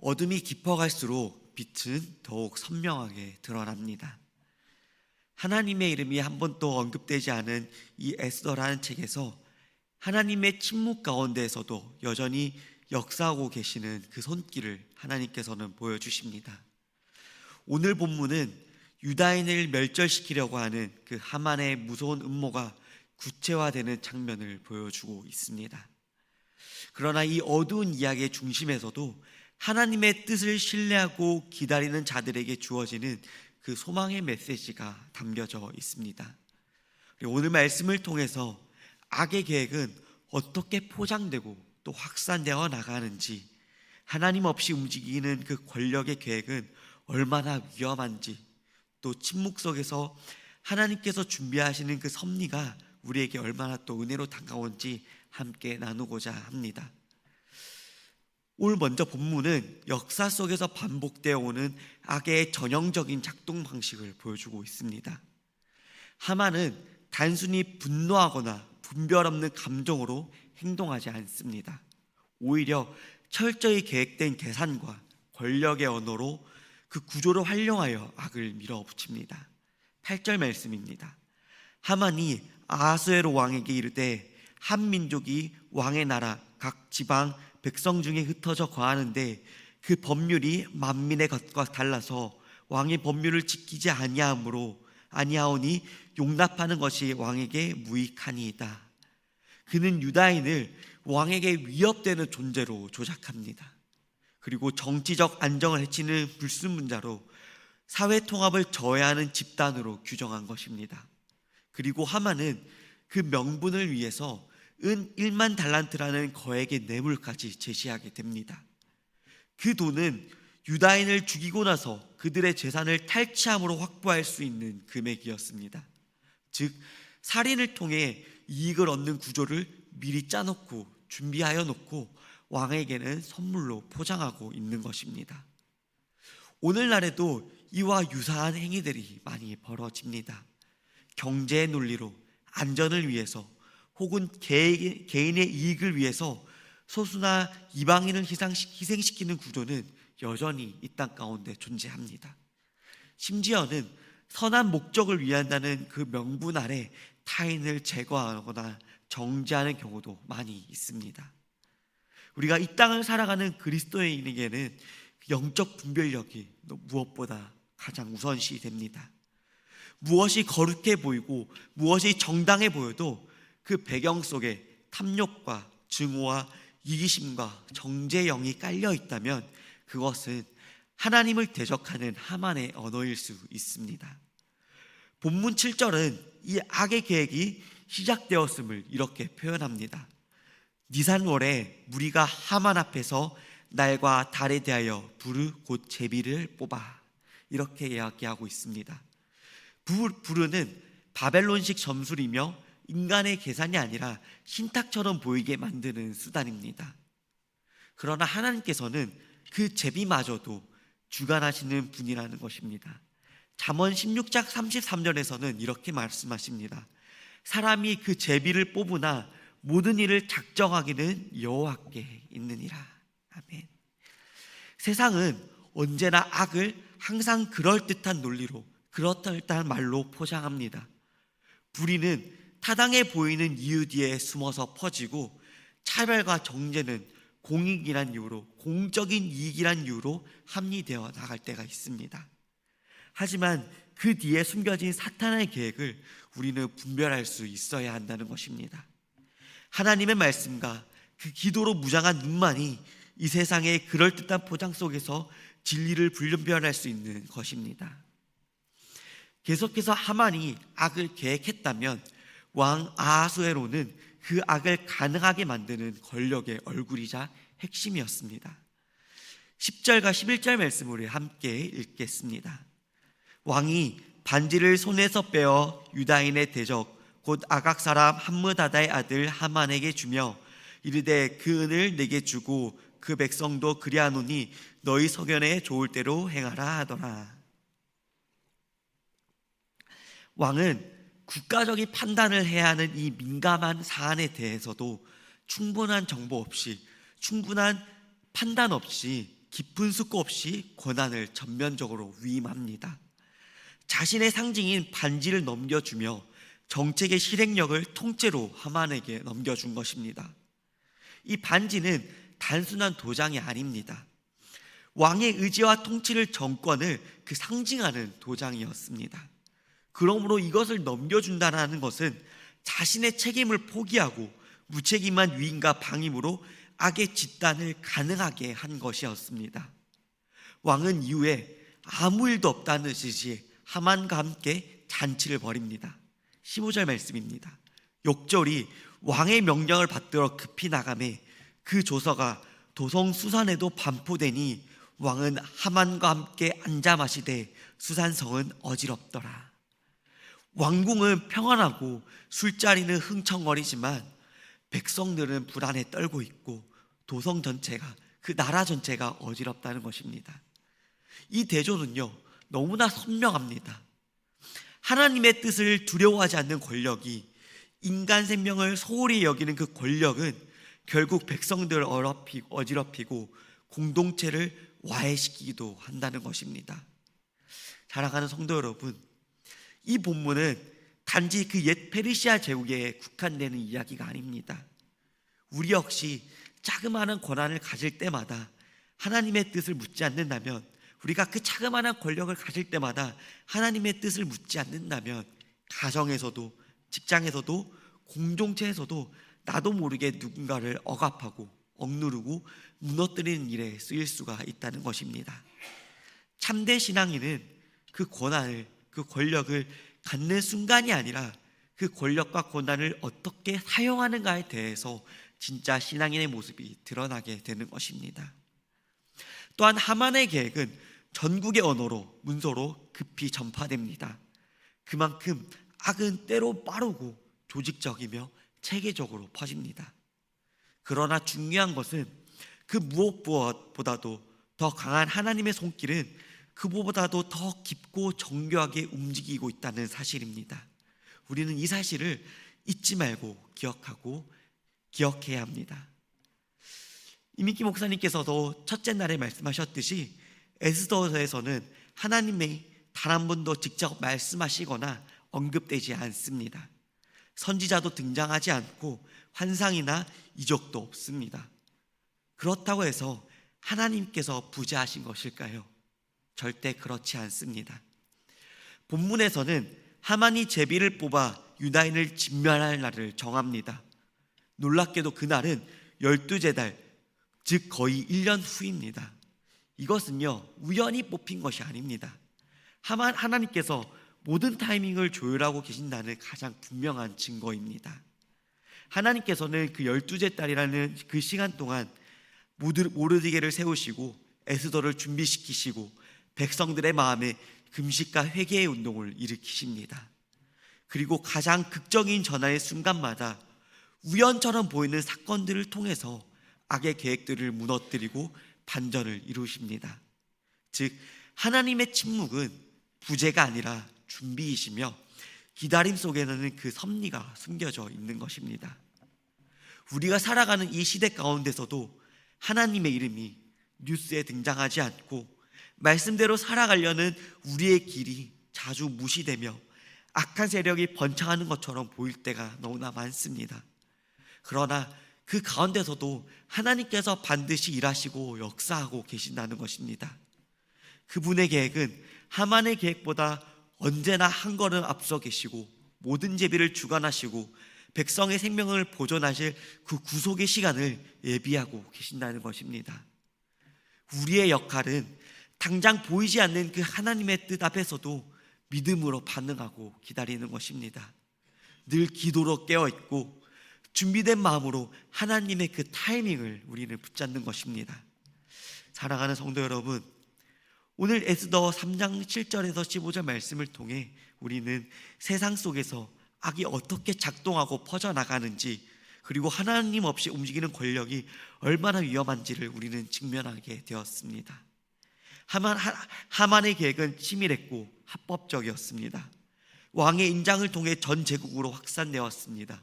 어둠이 깊어갈수록 빛은 더욱 선명하게 드러납니다. 하나님의 이름이 한 번도 언급되지 않은 이 에스더라는 책에서 하나님의 침묵 가운데에서도 여전히 역사하고 계시는 그 손길을 하나님께서는 보여주십니다. 오늘 본문은 유다인을 멸절시키려고 하는 그 하만의 무서운 음모가 구체화되는 장면을 보여주고 있습니다. 그러나 이 어두운 이야기의 중심에서도 하나님의 뜻을 신뢰하고 기다리는 자들에게 주어지는 그 소망의 메시지가 담겨져 있습니다. 오늘 말씀을 통해서 악의 계획은 어떻게 포장되고 또 확산되어 나가는지 하나님 없이 움직이는 그 권력의 계획은 얼마나 위험한지 또 침묵 속에서 하나님께서 준비하시는 그 섭리가 우리에게 얼마나 또 은혜로 다가온지 함께 나누고자 합니다. 오늘 먼저 본문은 역사 속에서 반복되어 오는 악의 전형적인 작동 방식을 보여주고 있습니다. 하만은 단순히 분노하거나 분별 없는 감정으로 행동하지 않습니다. 오히려 철저히 계획된 계산과 권력의 언어로 그 구조를 활용하여 악을 밀어붙입니다. 8절 말씀입니다. 하만이 아하스웨로 왕에게 이르되 한 민족이 왕의 나라 각 지방 백성 중에 흩어져 거하는데 그 법률이 만민의 것과 달라서 왕의 법률을 지키지 아니하므로 아니하오니 용납하는 것이 왕에게 무익하니이다. 그는 유다인을 왕에게 위협되는 존재로 조작합니다. 그리고 정치적 안정을 해치는 불순문자로 사회 통합을 저해하는 집단으로 규정한 것입니다. 그리고 하만은 그 명분을 위해서 은 1만 달란트라는 거액의 뇌물까지 제시하게 됩니다. 그 돈은 유다인을 죽이고 나서 그들의 재산을 탈취함으로 확보할 수 있는 금액이었습니다. 즉 살인을 통해 이익을 얻는 구조를 미리 짜놓고 준비하여 놓고 왕에게는 선물로 포장하고 있는 것입니다. 오늘날에도 이와 유사한 행위들이 많이 벌어집니다. 경제의 논리로 안전을 위해서 혹은 개인의 이익을 위해서 소수나 이방인을 희생시키는 구조는 여전히 이 땅 가운데 존재합니다. 심지어는 선한 목적을 위한다는 그 명분 아래 타인을 제거하거나 정지하는 경우도 많이 있습니다. 우리가 이 땅을 살아가는 그리스도인에게는 영적 분별력이 무엇보다 가장 우선시 됩니다. 무엇이 거룩해 보이고 무엇이 정당해 보여도 그 배경 속에 탐욕과 증오와 이기심과 정죄영이 깔려 있다면 그것은 하나님을 대적하는 하만의 언어일 수 있습니다. 본문 7절은 이 악의 계획이 시작되었음을 이렇게 표현합니다. 니산월에 무리가 하만 앞에서 날과 달에 대하여 불을 곧 제비를 뽑아 이렇게 이야기하고 있습니다. 불, 불은 바벨론식 점술이며 인간의 계산이 아니라 신탁처럼 보이게 만드는 수단입니다. 그러나 하나님께서는 그 제비마저도 주관하시는 분이라는 것입니다. 잠언 16장 33절에서는 이렇게 말씀하십니다. 사람이 그 제비를 뽑으나 모든 일을 작정하기는 여호와께 있느니라. 아멘. 세상은 언제나 악을 항상 그럴듯한 논리로 그렇다 말로 포장합니다. 불의는 타당해 보이는 이유 뒤에 숨어서 퍼지고 차별과 정죄는 공익이란 이유로 공적인 이익이란 이유로 합리되어 나갈 때가 있습니다. 하지만 그 뒤에 숨겨진 사탄의 계획을 우리는 분별할 수 있어야 한다는 것입니다. 하나님의 말씀과 그 기도로 무장한 눈만이 이 세상의 그럴듯한 포장 속에서 진리를 분별할 수 있는 것입니다. 계속해서 하만이 악을 계획했다면 왕 아하수에로는 그 악을 가능하게 만드는 권력의 얼굴이자 핵심이었습니다. 10절과 11절 말씀을 함께 읽겠습니다. 왕이 반지를 손에서 빼어 유다인의 대적 곧 아각 사람 함므다다의 아들 하만에게 주며 이르되 그 은을 내게 주고 그 백성도 그리하노니 너희 서견에 좋을 대로 행하라 하더라. 왕은 국가적인 판단을 해야 하는 이 민감한 사안에 대해서도 충분한 정보 없이 충분한 판단 없이 깊은 숙고 없이 권한을 전면적으로 위임합니다. 자신의 상징인 반지를 넘겨주며 정책의 실행력을 통째로 하만에게 넘겨준 것입니다. 이 반지는 단순한 도장이 아닙니다. 왕의 의지와 통치를 정권을 그 상징하는 도장이었습니다. 그러므로 이것을 넘겨준다는 것은 자신의 책임을 포기하고 무책임한 위임과 방임으로 악의 집단을 가능하게 한 것이었습니다. 왕은 이후에 아무 일도 없다는 듯이 하만과 함께 잔치를 벌입니다. 15절 말씀입니다. 욕절이 왕의 명령을 받들어 급히 나가매 그 조서가 도성 수산에도 반포되니 왕은 하만과 함께 앉아 마시되 수산성은 어지럽더라. 왕궁은 평안하고 술자리는 흥청거리지만 백성들은 불안에 떨고 있고 도성 전체가 그 나라 전체가 어지럽다는 것입니다. 이 대조는요 너무나 선명합니다. 하나님의 뜻을 두려워하지 않는 권력이 인간 생명을 소홀히 여기는 그 권력은 결국 백성들을 어지럽히고 공동체를 와해시키기도 한다는 것입니다. 사랑하는 성도 여러분, 이 본문은 단지 그 옛 페르시아 제국에 국한되는 이야기가 아닙니다. 우리 역시 자그마한 권한을 가질 때마다 하나님의 뜻을 묻지 않는다면 우리가 그 자그마한 권력을 가질 때마다 하나님의 뜻을 묻지 않는다면 가정에서도 직장에서도 공동체에서도 나도 모르게 누군가를 억압하고 억누르고 무너뜨리는 일에 쓰일 수가 있다는 것입니다. 참된 신앙인은 그 권한을 그 권력을 갖는 순간이 아니라 그 권력과 권한을 어떻게 사용하는가에 대해서 진짜 신앙인의 모습이 드러나게 되는 것입니다. 또한 하만의 계획은 전국의 언어로 문서로 급히 전파됩니다. 그만큼 악은 때로 빠르고 조직적이며 체계적으로 퍼집니다. 그러나 중요한 것은 그 무엇보다도 더 강한 하나님의 손길은 그보다도 더 깊고 정교하게 움직이고 있다는 사실입니다. 우리는 이 사실을 잊지 말고 기억하고 기억해야 합니다. 이민기 목사님께서도 첫째 날에 말씀하셨듯이 에스더서에서는 하나님의 단 한 번도 직접 말씀하시거나 언급되지 않습니다. 선지자도 등장하지 않고 환상이나 이적도 없습니다. 그렇다고 해서 하나님께서 부재하신 것일까요? 절대 그렇지 않습니다. 본문에서는 하만이 제비를 뽑아 유다인을 진멸할 날을 정합니다. 놀랍게도 그날은 열두째 달, 즉 거의 1년 후입니다. 이것은요, 우연히 뽑힌 것이 아닙니다. 하만 하나님께서 모든 타이밍을 조율하고 계신다는 가장 분명한 증거입니다. 하나님께서는 그 열두째 달이라는 그 시간 동안 모르디게를 세우시고 에스더를 준비시키시고 백성들의 마음에 금식과 회개의 운동을 일으키십니다. 그리고 가장 극적인 전화의 순간마다 우연처럼 보이는 사건들을 통해서 악의 계획들을 무너뜨리고 반전을 이루십니다. 즉 하나님의 침묵은 부재가 아니라 준비이시며 기다림 속에는 그 섭리가 숨겨져 있는 것입니다. 우리가 살아가는 이 시대 가운데서도 하나님의 이름이 뉴스에 등장하지 않고 말씀대로 살아가려는 우리의 길이 자주 무시되며 악한 세력이 번창하는 것처럼 보일 때가 너무나 많습니다. 그러나 그 가운데서도 하나님께서 반드시 일하시고 역사하고 계신다는 것입니다. 그분의 계획은 하만의 계획보다 언제나 한 걸음 앞서 계시고 모든 제비를 주관하시고 백성의 생명을 보존하실 그 구속의 시간을 예비하고 계신다는 것입니다. 우리의 역할은 당장 보이지 않는 그 하나님의 뜻 앞에서도 믿음으로 반응하고 기다리는 것입니다. 늘 기도로 깨어 있고 준비된 마음으로 하나님의 그 타이밍을 우리는 붙잡는 것입니다. 사랑하는 성도 여러분, 오늘 에스더 3장 7절에서 15절 말씀을 통해 우리는 세상 속에서 악이 어떻게 작동하고 퍼져나가는지 그리고 하나님 없이 움직이는 권력이 얼마나 위험한지를 우리는 직면하게 되었습니다. 하만, 하만의 계획은 치밀했고 합법적이었습니다. 왕의 인장을 통해 전 제국으로 확산되었습니다.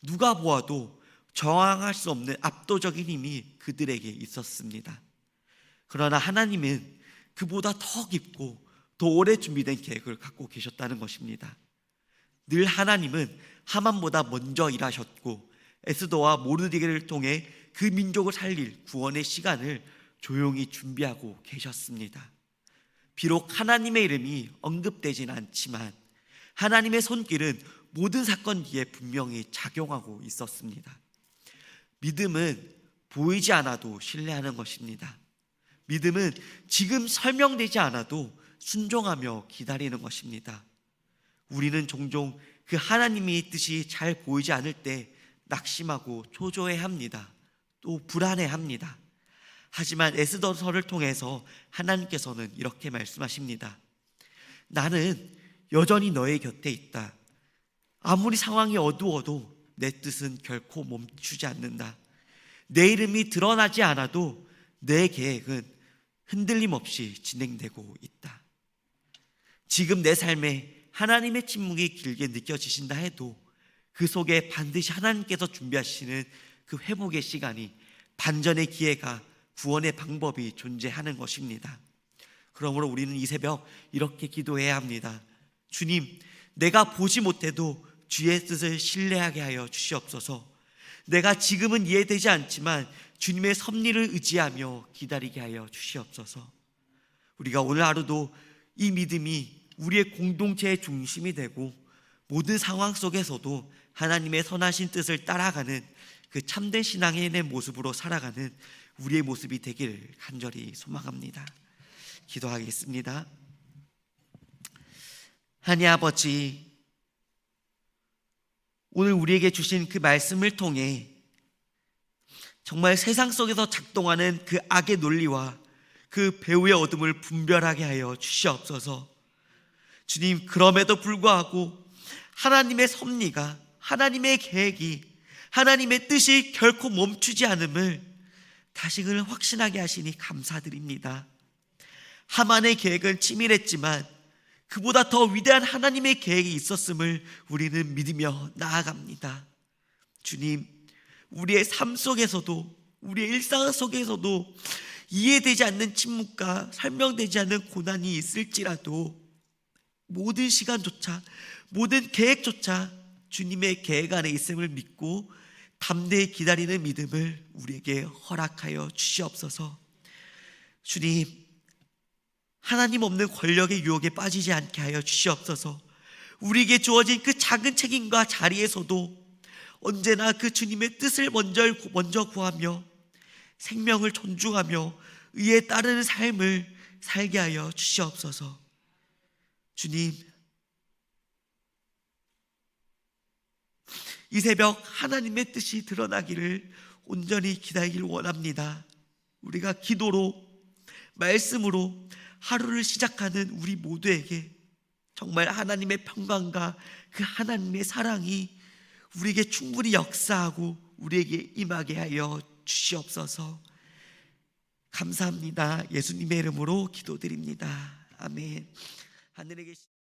누가 보아도 저항할 수 없는 압도적인 힘이 그들에게 있었습니다. 그러나 하나님은 그보다 더 깊고 더 오래 준비된 계획을 갖고 계셨다는 것입니다. 늘 하나님은 하만보다 먼저 일하셨고 에스더와 모르디게를 통해 그 민족을 살릴 구원의 시간을 조용히 준비하고 계셨습니다. 비록 하나님의 이름이 언급되진 않지만 하나님의 손길은 모든 사건 뒤에 분명히 작용하고 있었습니다. 믿음은 보이지 않아도 신뢰하는 것입니다. 믿음은 지금 설명되지 않아도 순종하며 기다리는 것입니다. 우리는 종종 그 하나님의 뜻이 잘 보이지 않을 때 낙심하고 초조해 합니다. 또 불안해 합니다. 하지만 에스더서를 통해서 하나님께서는 이렇게 말씀하십니다. 나는 여전히 너의 곁에 있다. 아무리 상황이 어두워도 내 뜻은 결코 멈추지 않는다. 내 이름이 드러나지 않아도 내 계획은 흔들림 없이 진행되고 있다. 지금 내 삶에 하나님의 침묵이 길게 느껴지신다 해도 그 속에 반드시 하나님께서 준비하시는 그 회복의 시간이 반전의 기회가 구원의 방법이 존재하는 것입니다. 그러므로 우리는 이 새벽 이렇게 기도해야 합니다. 주님, 내가 보지 못해도 주의 뜻을 신뢰하게 하여 주시옵소서. 내가 지금은 이해되지 않지만 주님의 섭리를 의지하며 기다리게 하여 주시옵소서. 우리가 오늘 하루도 이 믿음이 우리의 공동체의 중심이 되고 모든 상황 속에서도 하나님의 선하신 뜻을 따라가는 그 참된 신앙의 내 모습으로 살아가는 우리의 모습이 되기를 간절히 소망합니다. 기도하겠습니다. 하나님 아버지, 오늘 우리에게 주신 그 말씀을 통해 정말 세상 속에서 작동하는 그 악의 논리와 그 배후의 어둠을 분별하게 하여 주시옵소서. 주님, 그럼에도 불구하고 하나님의 섭리가, 하나님의 계획이, 하나님의 뜻이 결코 멈추지 않음을 다시금 확신하게 하시니 감사드립니다. 하만의 계획은 치밀했지만 그보다 더 위대한 하나님의 계획이 있었음을 우리는 믿으며 나아갑니다. 주님, 우리의 삶 속에서도 우리의 일상 속에서도 이해되지 않는 침묵과 설명되지 않는 고난이 있을지라도 모든 시간조차 모든 계획조차 주님의 계획 안에 있음을 믿고 담대히 기다리는 믿음을 우리에게 허락하여 주시옵소서. 주님, 하나님 없는 권력의 유혹에 빠지지 않게 하여 주시옵소서. 우리에게 주어진 그 작은 책임과 자리에서도 언제나 그 주님의 뜻을 먼저, 먼저 구하며 생명을 존중하며 의에 따르는 삶을 살게 하여 주시옵소서. 주님, 이 새벽 하나님의 뜻이 드러나기를 온전히 기다리길 원합니다. 우리가 기도로, 말씀으로 하루를 시작하는 우리 모두에게 정말 하나님의 평강과 그 하나님의 사랑이 우리에게 충분히 역사하고 우리에게 임하게 하여 주시옵소서. 감사합니다. 예수님의 이름으로 기도드립니다. 아멘. 하늘에 계신